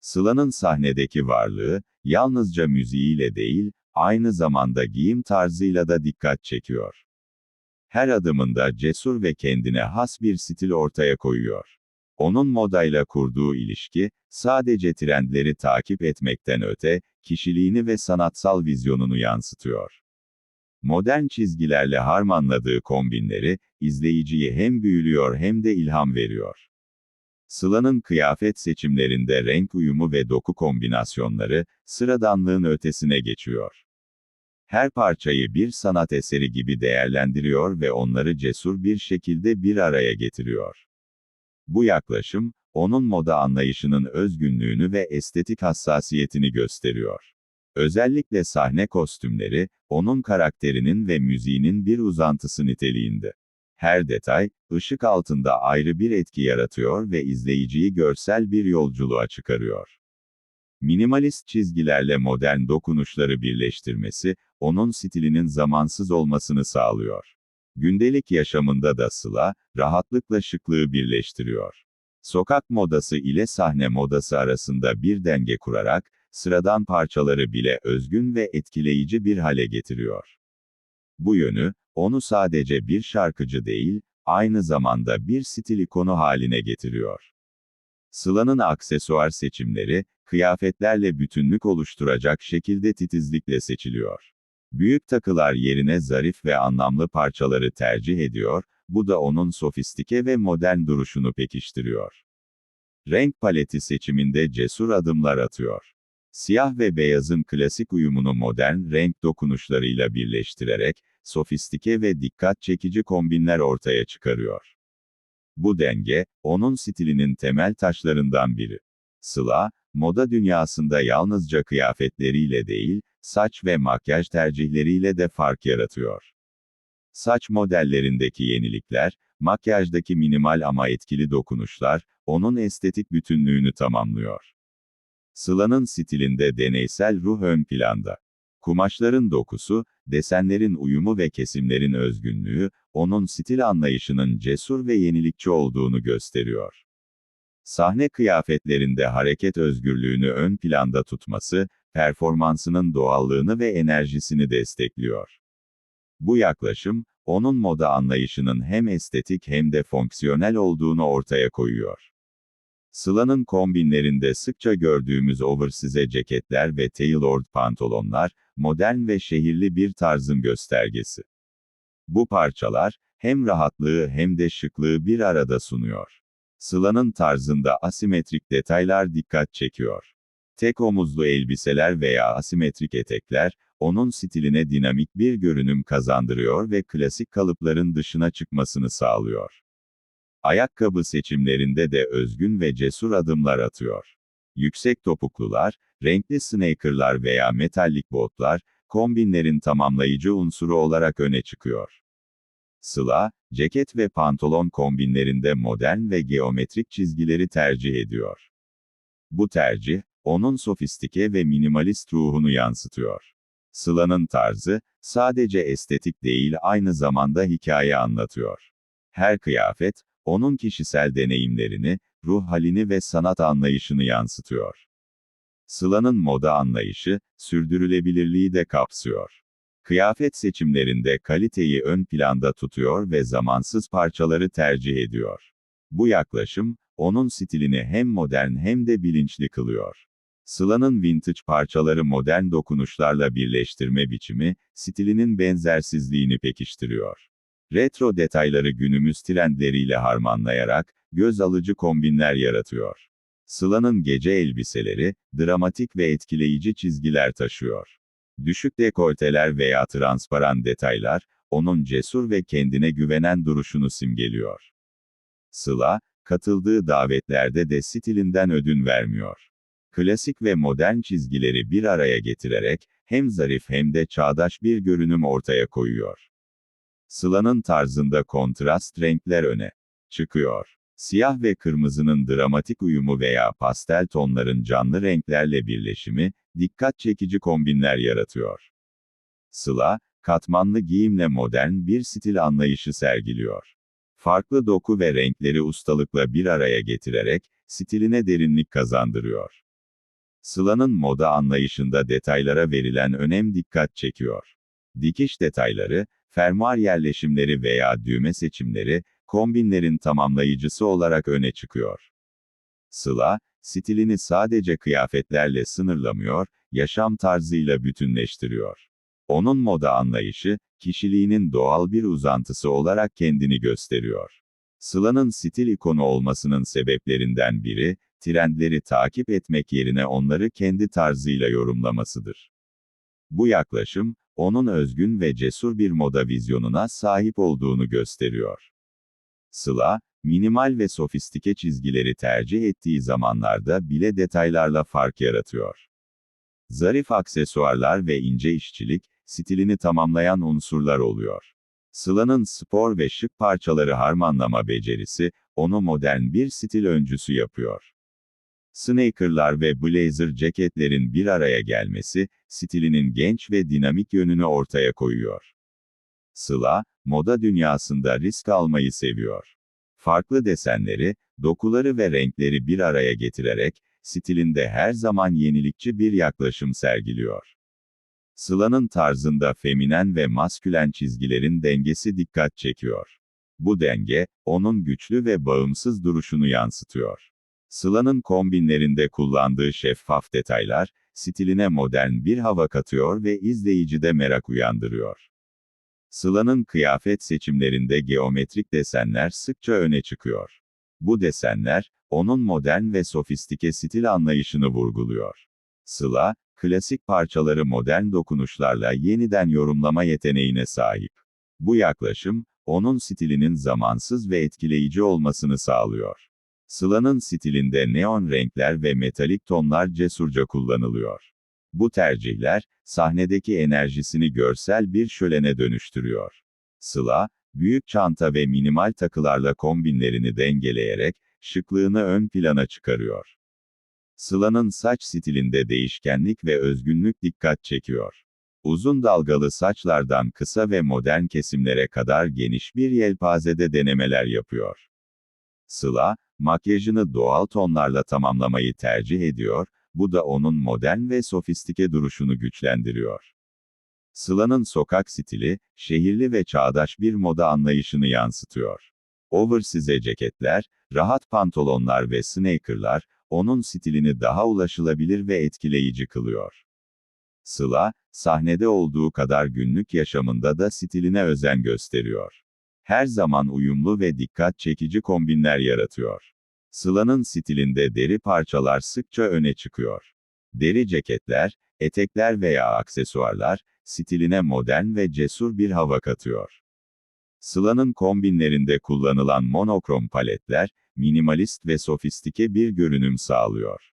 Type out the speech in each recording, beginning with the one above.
Sıla'nın sahnedeki varlığı, yalnızca müziğiyle değil, aynı zamanda giyim tarzıyla da dikkat çekiyor. Her adımında cesur ve kendine has bir stil ortaya koyuyor. Onun modayla kurduğu ilişki, sadece trendleri takip etmekten öte, kişiliğini ve sanatsal vizyonunu yansıtıyor. Modern çizgilerle harmanladığı kombinleri, izleyiciyi hem büyülüyor hem de ilham veriyor. Sıla'nın kıyafet seçimlerinde renk uyumu ve doku kombinasyonları, sıradanlığın ötesine geçiyor. Her parçayı bir sanat eseri gibi değerlendiriyor ve onları cesur bir şekilde bir araya getiriyor. Bu yaklaşım, onun moda anlayışının özgünlüğünü ve estetik hassasiyetini gösteriyor. Özellikle sahne kostümleri, onun karakterinin ve müziğinin bir uzantısı niteliğinde. Her detay, ışık altında ayrı bir etki yaratıyor ve izleyiciyi görsel bir yolculuğa çıkarıyor. Minimalist çizgilerle modern dokunuşları birleştirmesi, onun stilinin zamansız olmasını sağlıyor. Gündelik yaşamında da Sıla, rahatlıkla şıklığı birleştiriyor. Sokak modası ile sahne modası arasında bir denge kurarak, sıradan parçaları bile özgün ve etkileyici bir hale getiriyor. Bu yönü, onu sadece bir şarkıcı değil, aynı zamanda bir stil ikonu haline getiriyor. Sıla'nın aksesuar seçimleri, kıyafetlerle bütünlük oluşturacak şekilde titizlikle seçiliyor. Büyük takılar yerine zarif ve anlamlı parçaları tercih ediyor, bu da onun sofistike ve modern duruşunu pekiştiriyor. Renk paleti seçiminde cesur adımlar atıyor. Siyah ve beyazın klasik uyumunu modern renk dokunuşlarıyla birleştirerek, sofistike ve dikkat çekici kombinler ortaya çıkarıyor. Bu denge, onun stilinin temel taşlarından biri. Sıla, moda dünyasında yalnızca kıyafetleriyle değil, saç ve makyaj tercihleriyle de fark yaratıyor. Saç modellerindeki yenilikler, makyajdaki minimal ama etkili dokunuşlar, onun estetik bütünlüğünü tamamlıyor. Sıla'nın stilinde deneysel ruh ön planda. Kumaşların dokusu, desenlerin uyumu ve kesimlerin özgünlüğü, onun stil anlayışının cesur ve yenilikçi olduğunu gösteriyor. Sahne kıyafetlerinde hareket özgürlüğünü ön planda tutması, performansının doğallığını ve enerjisini destekliyor. Bu yaklaşım, onun moda anlayışının hem estetik hem de fonksiyonel olduğunu ortaya koyuyor. Sıla'nın kombinlerinde sıkça gördüğümüz oversize ceketler ve tailored pantolonlar, modern ve şehirli bir tarzın göstergesi. Bu parçalar, hem rahatlığı hem de şıklığı bir arada sunuyor. Sıla'nın tarzında asimetrik detaylar dikkat çekiyor. Tek omuzlu elbiseler veya asimetrik etekler, onun stiline dinamik bir görünüm kazandırıyor ve klasik kalıpların dışına çıkmasını sağlıyor. Ayakkabı seçimlerinde de özgün ve cesur adımlar atıyor. Yüksek topuklular, renkli sneakerlar veya metallik botlar, kombinlerin tamamlayıcı unsuru olarak öne çıkıyor. Sıla, ceket ve pantolon kombinlerinde modern ve geometrik çizgileri tercih ediyor. Bu tercih, onun sofistike ve minimalist ruhunu yansıtıyor. Sıla'nın tarzı, sadece estetik değil aynı zamanda hikaye anlatıyor. Her kıyafet, onun kişisel deneyimlerini, ruh halini ve sanat anlayışını yansıtıyor. Sıla'nın moda anlayışı, sürdürülebilirliği de kapsıyor. Kıyafet seçimlerinde kaliteyi ön planda tutuyor ve zamansız parçaları tercih ediyor. Bu yaklaşım, onun stilini hem modern hem de bilinçli kılıyor. Sıla'nın vintage parçaları modern dokunuşlarla birleştirme biçimi, stilinin benzersizliğini pekiştiriyor. Retro detayları günümüz trendleriyle harmanlayarak, göz alıcı kombinler yaratıyor. Sıla'nın gece elbiseleri, dramatik ve etkileyici çizgiler taşıyor. Düşük dekolteler veya transparan detaylar, onun cesur ve kendine güvenen duruşunu simgeliyor. Sıla, katıldığı davetlerde de stilinden ödün vermiyor. Klasik ve modern çizgileri bir araya getirerek, hem zarif hem de çağdaş bir görünüm ortaya koyuyor. Sıla'nın tarzında kontrast renkler öne çıkıyor. Siyah ve kırmızının dramatik uyumu veya pastel tonların canlı renklerle birleşimi, dikkat çekici kombinler yaratıyor. Sıla, katmanlı giyimle modern bir stil anlayışı sergiliyor. Farklı doku ve renkleri ustalıkla bir araya getirerek, stiline derinlik kazandırıyor. Sıla'nın moda anlayışında detaylara verilen önem dikkat çekiyor. Dikiş detayları, fermuar yerleşimleri veya düğme seçimleri, kombinlerin tamamlayıcısı olarak öne çıkıyor. Sıla, stilini sadece kıyafetlerle sınırlamıyor, yaşam tarzıyla bütünleştiriyor. Onun moda anlayışı, kişiliğinin doğal bir uzantısı olarak kendini gösteriyor. Sıla'nın stil ikonu olmasının sebeplerinden biri, trendleri takip etmek yerine onları kendi tarzıyla yorumlamasıdır. Bu yaklaşım, onun özgün ve cesur bir moda vizyonuna sahip olduğunu gösteriyor. Sıla, minimal ve sofistike çizgileri tercih ettiği zamanlarda bile detaylarla fark yaratıyor. Zarif aksesuarlar ve ince işçilik, stilini tamamlayan unsurlar oluyor. Sıla'nın spor ve şık parçaları harmanlama becerisi, onu modern bir stil öncüsü yapıyor. Sneakerlar ve blazer ceketlerin bir araya gelmesi, stilinin genç ve dinamik yönünü ortaya koyuyor. Sıla, moda dünyasında risk almayı seviyor. Farklı desenleri, dokuları ve renkleri bir araya getirerek, stilinde her zaman yenilikçi bir yaklaşım sergiliyor. Sıla'nın tarzında feminen ve maskülen çizgilerin dengesi dikkat çekiyor. Bu denge, onun güçlü ve bağımsız duruşunu yansıtıyor. Sıla'nın kombinlerinde kullandığı şeffaf detaylar, stiline modern bir hava katıyor ve izleyicide merak uyandırıyor. Sıla'nın kıyafet seçimlerinde geometrik desenler sıkça öne çıkıyor. Bu desenler, onun modern ve sofistike stil anlayışını vurguluyor. Sıla, klasik parçaları modern dokunuşlarla yeniden yorumlama yeteneğine sahip. Bu yaklaşım, onun stilinin zamansız ve etkileyici olmasını sağlıyor. Sıla'nın stilinde neon renkler ve metalik tonlar cesurca kullanılıyor. Bu tercihler, sahnedeki enerjisini görsel bir şölene dönüştürüyor. Sıla, büyük çanta ve minimal takılarla kombinlerini dengeleyerek, şıklığını ön plana çıkarıyor. Sıla'nın saç stilinde değişkenlik ve özgünlük dikkat çekiyor. Uzun dalgalı saçlardan kısa ve modern kesimlere kadar geniş bir yelpazede denemeler yapıyor. Sıla, makyajını doğal tonlarla tamamlamayı tercih ediyor, bu da onun modern ve sofistike duruşunu güçlendiriyor. Sıla'nın sokak stili, şehirli ve çağdaş bir moda anlayışını yansıtıyor. Oversize ceketler, rahat pantolonlar ve sneakerlar, onun stilini daha ulaşılabilir ve etkileyici kılıyor. Sıla, sahnede olduğu kadar günlük yaşamında da stiline özen gösteriyor. Her zaman uyumlu ve dikkat çekici kombinler yaratıyor. Sıla'nın stilinde deri parçalar sıkça öne çıkıyor. Deri ceketler, etekler veya aksesuarlar, stiline modern ve cesur bir hava katıyor. Sıla'nın kombinlerinde kullanılan monokrom paletler, minimalist ve sofistike bir görünüm sağlıyor.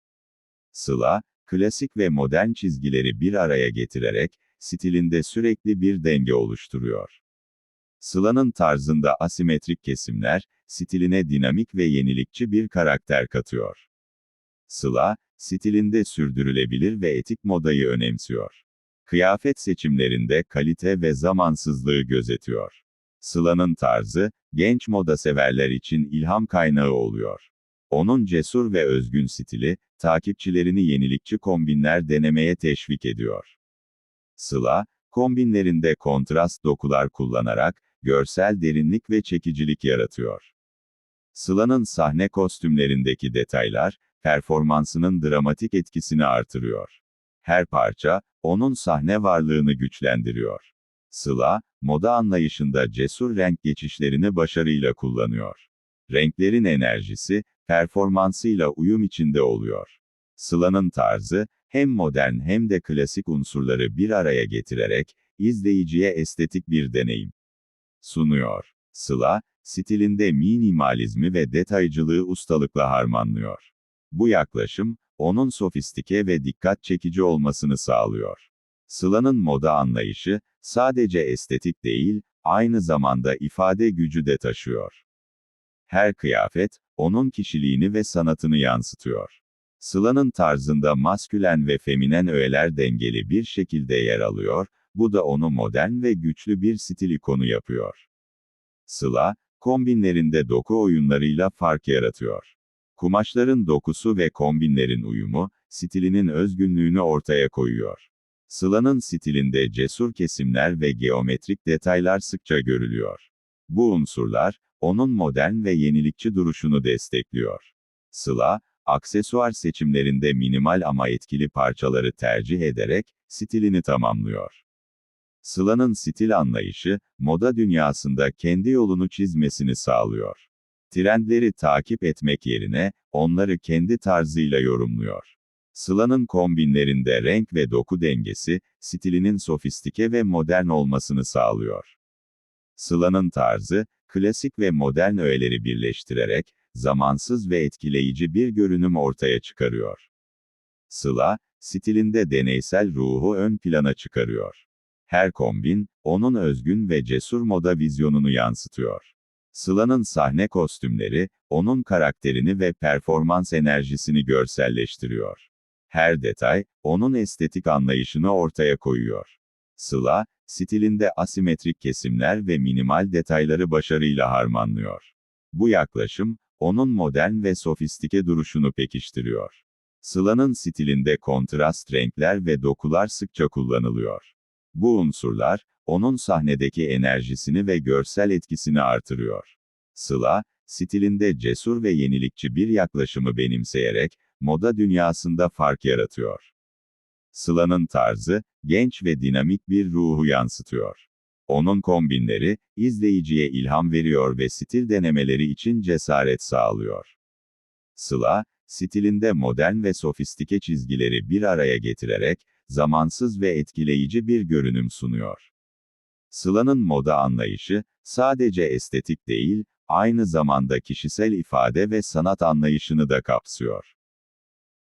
Sıla, klasik ve modern çizgileri bir araya getirerek, stilinde sürekli bir denge oluşturuyor. Sıla'nın tarzında asimetrik kesimler, stiline dinamik ve yenilikçi bir karakter katıyor. Sıla, stilinde sürdürülebilir ve etik modayı önemsiyor. Kıyafet seçimlerinde kalite ve zamansızlığı gözetiyor. Sıla'nın tarzı, genç moda severler için ilham kaynağı oluyor. Onun cesur ve özgün stili, takipçilerini yenilikçi kombinler denemeye teşvik ediyor. Sıla, kombinlerinde kontrast dokular kullanarak, görsel derinlik ve çekicilik yaratıyor. Sıla'nın sahne kostümlerindeki detaylar, performansının dramatik etkisini artırıyor. Her parça, onun sahne varlığını güçlendiriyor. Sıla, moda anlayışında cesur renk geçişlerini başarıyla kullanıyor. Renklerin enerjisi, performansıyla uyum içinde oluyor. Sıla'nın tarzı, hem modern hem de klasik unsurları bir araya getirerek, izleyiciye estetik bir deneyim sunuyor. Sıla, stilinde minimalizmi ve detaycılığı ustalıkla harmanlıyor. Bu yaklaşım, onun sofistike ve dikkat çekici olmasını sağlıyor. Sıla'nın moda anlayışı, sadece estetik değil, aynı zamanda ifade gücü de taşıyor. Her kıyafet, onun kişiliğini ve sanatını yansıtıyor. Sıla'nın tarzında maskülen ve feminen öğeler dengeli bir şekilde yer alıyor, bu da onu modern ve güçlü bir stil ikonu yapıyor. Sıla, kombinlerinde doku oyunlarıyla fark yaratıyor. Kumaşların dokusu ve kombinlerin uyumu, stilinin özgünlüğünü ortaya koyuyor. Sıla'nın stilinde cesur kesimler ve geometrik detaylar sıkça görülüyor. Bu unsurlar, onun modern ve yenilikçi duruşunu destekliyor. Sıla, aksesuar seçimlerinde minimal ama etkili parçaları tercih ederek, stilini tamamlıyor. Sıla'nın stil anlayışı, moda dünyasında kendi yolunu çizmesini sağlıyor. Trendleri takip etmek yerine, onları kendi tarzıyla yorumluyor. Sıla'nın kombinlerinde renk ve doku dengesi, stilinin sofistike ve modern olmasını sağlıyor. Sıla'nın tarzı, klasik ve modern öğeleri birleştirerek, zamansız ve etkileyici bir görünüm ortaya çıkarıyor. Sıla, stilinde deneysel ruhu ön plana çıkarıyor. Her kombin, onun özgün ve cesur moda vizyonunu yansıtıyor. Sıla'nın sahne kostümleri, onun karakterini ve performans enerjisini görselleştiriyor. Her detay, onun estetik anlayışını ortaya koyuyor. Sıla, stilinde asimetrik kesimler ve minimal detayları başarıyla harmanlıyor. Bu yaklaşım, onun modern ve sofistike duruşunu pekiştiriyor. Sıla'nın stilinde kontrast renkler ve dokular sıkça kullanılıyor. Bu unsurlar, onun sahnedeki enerjisini ve görsel etkisini artırıyor. Sıla, stilinde cesur ve yenilikçi bir yaklaşımı benimseyerek, moda dünyasında fark yaratıyor. Sıla'nın tarzı, genç ve dinamik bir ruhu yansıtıyor. Onun kombinleri, izleyiciye ilham veriyor ve stil denemeleri için cesaret sağlıyor. Sıla, stilinde modern ve sofistike çizgileri bir araya getirerek, zamansız ve etkileyici bir görünüm sunuyor. Sıla'nın moda anlayışı, sadece estetik değil, aynı zamanda kişisel ifade ve sanat anlayışını da kapsıyor.